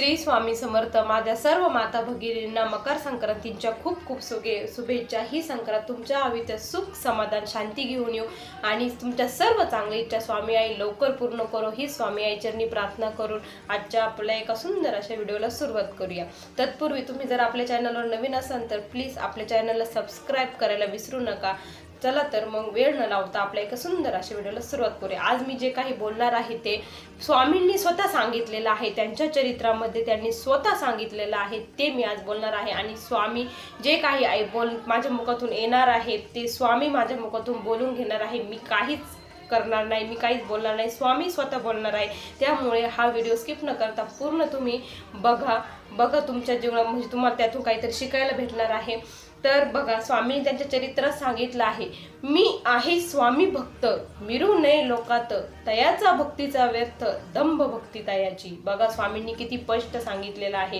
श्री स्वामी समर्थ माझ्या सर्व माता भगिनींना मकर संक्रांतीच्या खूप खूप सुगे शुभेच्छा. ही संक्रांत तुमच्या आयुष्यात सुख समाधान शांती घेऊन येऊ आणि तुमच्या सर्व चांगल्या इच्छा स्वामी आई लवकर पूर्ण करो. ही स्वामी आई चरणी प्रार्थना करून आजच्या आपल्या एका सुंदर अशा व्हिडिओला सुरुवात करूया. तत्पूर्वी तुम्ही जर आपल्या चॅनलवर नवीन असाल तर प्लीज आपल्या चॅनलला सबस्क्राईब करायला विसरू नका. चला तर मग वेळ न लावता आपल्या एका सुंदर अशा व्हिडिओला सुरुवात करूया. आज मी जे काही बोलणार आहे ते स्वामींनी स्वतः सांगितलेलं आहे त्यांच्या चरित्रामध्ये त्यांनी स्वतः सांगितलेलं आहे ते मी आज बोलणार आहे. आणि स्वामी जे काही आहे बोल माझ्या मुखातून येणार आहे ते स्वामी माझ्या मुखातून बोलून घेणार आहे. मी काहीच करणार नाही मी काहीच बोलणार नाही. स्वामी स्वतः बोलणार आहे. त्यामुळे हा व्हिडिओ स्किप न करता पूर्ण तुम्ही बघा बघा तुमच्या जीवनात म्हणजे तुम्हाला त्यातून काहीतरी शिकायला भेटणार आहे. तर बघा स्वामींनी त्यांच्या चरित्रात सांगितलं आहे मी आहे स्वामी भक्त मिरू नये लोकात तयाचा भक्तीचा व्यर्थ दंभ भक्ती तयाची. बघा स्वामींनी किती स्पष्ट सांगितलेलं आहे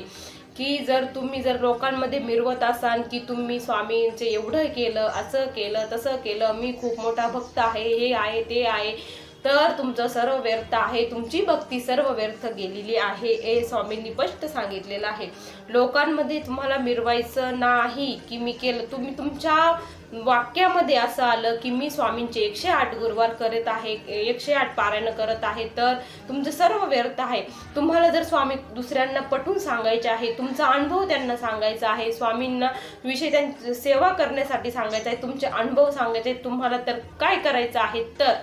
की जर तुम्ही जर लोकांमध्ये मिरवत असाल की तुम्ही स्वामींचे एवढं केलं असं केलं तसं केलं मी खूप मोठा भक्त आहे हे आहे ते आहे. तर तुमचं सर्व व्यर्थ आहे. तुमची भक्ती सर्व व्यर्थ गेलेली आहे हे स्वामींनी स्पष्ट सांगितलेलं आहे. लोकांमध्ये तुम्हाला मिरवायचं नाही की मी केलं. तुम्ही तुमच्या वाक्यामध्ये असं आलं की मी स्वामींचे एकशे आठ गुरुवार करत आहे एकशे आठ पारायण करत आहे तर तुमचं सर्व व्यर्थ आहे. तुम्हाला जर स्वामी दुसऱ्यांना पटवून सांगायचे आहे तुमचा अनुभव त्यांना सांगायचा आहे स्वामींना विषय त्यांची सेवा करण्यासाठी सांगायचा आहे तुमचे अनुभव सांगायचे तुम्हाला तर काय करायचं आहे? तर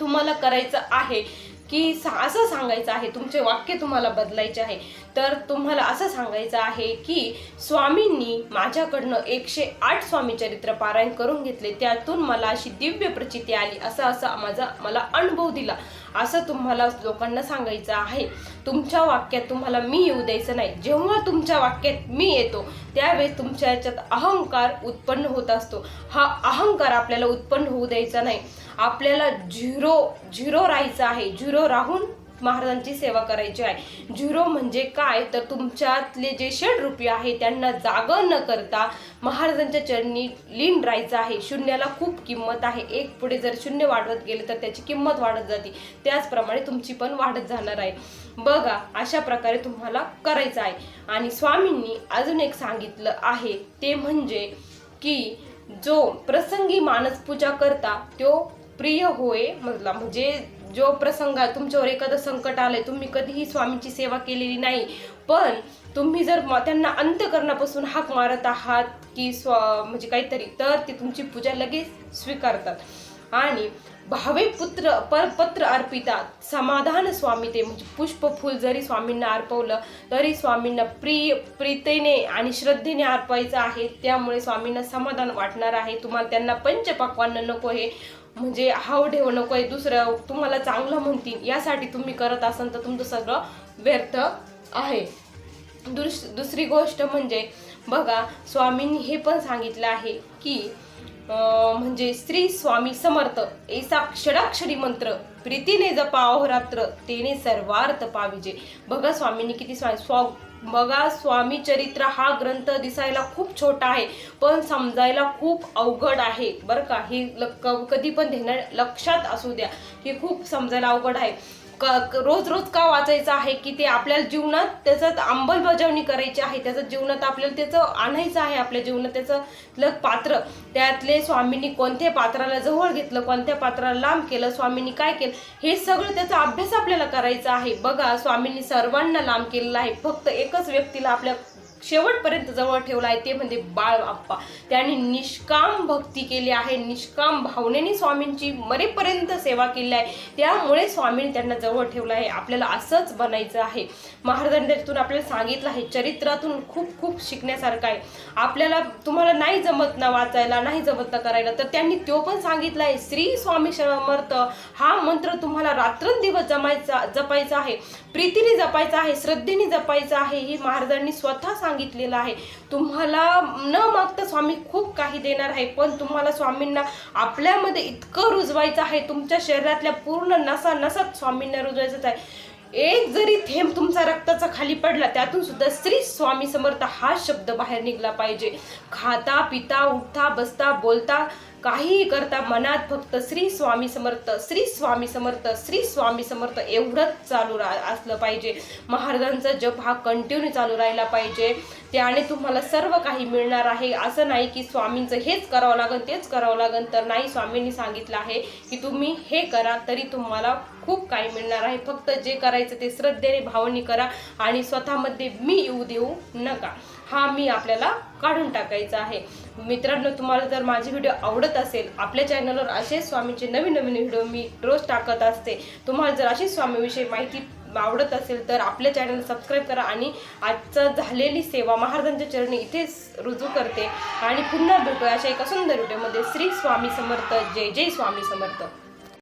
तुम्हाला करायचं आहे की सा- असं सांगायचं आहे तुमचे वाक्य तुम्हाला बदलायचे आहे. तर तुम्हाला असं सांगायचं आहे की स्वामींनी माझ्याकडनं एकशे आठ स्वामी चरित्र पारायण करून घेतले. त्यातून मला अशी दिव्य प्रचिती आली. असं असं माझा मला अनुभव दिला. असं तुम्हाला लोकांना सांगायचं आहे. तुमच्या वाक्यात तुम्हाला मी येऊ द्यायचं नाही. जेव्हा तुमच्या वाक्यात मी येतो त्यावेळेस तुमच्या याच्यात अहंकार उत्पन्न होत असतो. हा अहंकार आपल्याला उत्पन्न होऊ द्यायचा नाही. आपल्याला झिरो झिरो राहायचं आहे. झिरो राहून महाराजांची सेवा करायची आहे. झिरो म्हणजे काय? तर तुमच्यातले जे षड रुपये आहे त्यांना जाग न करता महाराजांच्या चरणी लीन राहायचं आहे. शून्याला खूप किंमत आहे. एक पुढे जर शून्य वाढवत गेले तर त्याची किंमत वाढत जाते. त्याचप्रमाणे तुमची पण वाढत जाणार आहे. बघा अशा प्रकारे तुम्हाला करायचं आहे. आणि स्वामींनी अजून एक सांगितलं आहे. ते म्हणजे की जो प्रसंगी मानस पूजा करता तो प्रिय होय म्हटला. म्हणजे जो प्रसंग तुमच्यावर एखादं संकट आलंय तुम्ही कधीही स्वामींची सेवा केलेली नाही पण तुम्ही जर म- त्यांना अंतकरणापासून हाक मारत आहात की स्व म्हणजे काहीतरी तर ते तुमची पूजा लगेच स्वीकारतात. आणि भावे पुत्र पर पत्र अर्पितात. समाधान स्वामी ते म्हणजे पुष्प फुल जरी स्वामींना अर्पवलं तरी स्वामींना प्रिय प्रीतेने आणि श्रद्धेने अर्पायचं आहे. त्यामुळे स्वामींना समाधान वाटणार आहे. तुम्हाला त्यांना पंचपक्वान्न नको हे म्हणजे हाव ठेव नको आहे दुसरं तुम्हाला चांगलं म्हणतील यासाठी तुम्ही करत असाल तर तुमचं सगळं व्यर्थ आहे. दुस दुसरी गोष्ट म्हणजे बघा स्वामींनी हे पण सांगितलं आहे की म्हणजे श्री स्वामी समर्थ ऐसा क्षराक्षरी मंत्र प्रीतीने जपा अहोरात्र तेने सर्वार्थ पाविजे. बघा स्वामींनी किती स्वा स्वा बघा स्वामी चरित्र हा ग्रंथ दिसायला खूप छोटा आहे पण समजायला खूप अवघड आहे. बरं का? हे ल- क- कधी पण देणार लक्षात असू द्या हे खूप समजायला अवघड आहे. क रोज रोज का वाचायचं आहे की ते आपल्या जीवनात त्याचं अंमलबजावणी करायची आहे त्याचं जीवनात आपल्याला त्याचं आणायचं आहे आपल्या जीवनात त्याचं ल- पात्र. त्यातले स्वामींनी कोणत्या पात्राला जवळ घेतलं कोणत्या पात्राला लांब केलं स्वामींनी काय केलं हे सगळं त्याचा अभ्यास आपल्याला करायचा आहे. बघा स्वामींनी सर्वांना लांब केलेला आहे. फक्त एकच व्यक्तीला आपल्या शेवटपर्यंत जवळ ठेवला आहे ते म्हणजे बाळ आप्पा त्यांनी निष्काम भक्ती केली आहे. निष्काम भावनेने स्वामींची मरेपर्यंत सेवा केली आहे. त्यामुळे स्वामींनी त्यांना जवळ ठेवलं आहे. आपल्याला असंच बनायचं आहे. महाराजांच्यातून आपल्याला सांगितलं आहे. चरित्रातून खूप खूप शिकण्यासारखं आहे. आपल्याला तुम्हाला नाही जमत ना वाचायला नाही जमत ना करायला. तर त्यांनी तो पण सांगितलं आहे. श्री स्वामी समर्थ हा मंत्र तुम्हाला रात्रंदिवस जमायचा जपायचा आहे. प्रीतीने जपायचा आहे. श्रद्धेने जपायचा आहे. हे महाराजांनी स्वतः सांगितलेलं आहे. तुम्हाला न मागता स्वामी खूप काही देणार आहे पण तुम्हाला स्वामींना आपल्यामध्ये इतकं रुजवायचं आहे तुमच्या शरीरातल्या पूर्ण नसा नसात स्वामींना रुजवायचंच आहे. एक जरी थेंब तुमचा रक्ताचा खाली पडला त्यातून सुद्धा श्री स्वामी समर्थ हा शब्द बाहेर निघला पाहिजे. खाता पिता उठता बसता बोलता काहीही करता मनात फक्त श्री स्वामी समर्थ श्री स्वामी समर्थ श्री स्वामी समर्थ एवढंच चालू रा असलं पाहिजे. महाराजांचा जप हा कंटिन्यू चालू राहिला पाहिजे. त्याने तुम्हाला सर्व काही मिळणार आहे. असं नाही की स्वामींचं हेच करावं लागेल तेच करावं लागेल तर नाही स्वामींनी सांगितलं आहे की तुम्ही हे करा तरी तुम्हाला खूप काही मिळणार आहे. फक्त जे करायचं ते श्रद्धेने भावनी करा आणि स्वतःमध्ये मी येऊ देऊ नका. हा मी आपल्याला काढून टाकायचा आहे. मित्रांनो तुम्हाला जर माझे व्हिडिओ आवडत असेल आपल्या चॅनलवर असेच स्वामीचे नवीन नवीन व्हिडिओ मी रोज टाकत असते. तुम्हाला जर अशी स्वामीविषयी माहिती आवडत असेल तर आपल्या चॅनल सबस्क्राईब करा आणि आजचं झालेली सेवा महाराजांच्या चरणी इथेच रुजू करते. आणि पुन्हा भेटूया अशा एका सुंदर व्हिडिओमध्ये श्री स्वामी समर्थ. जय जय स्वामी समर्थ.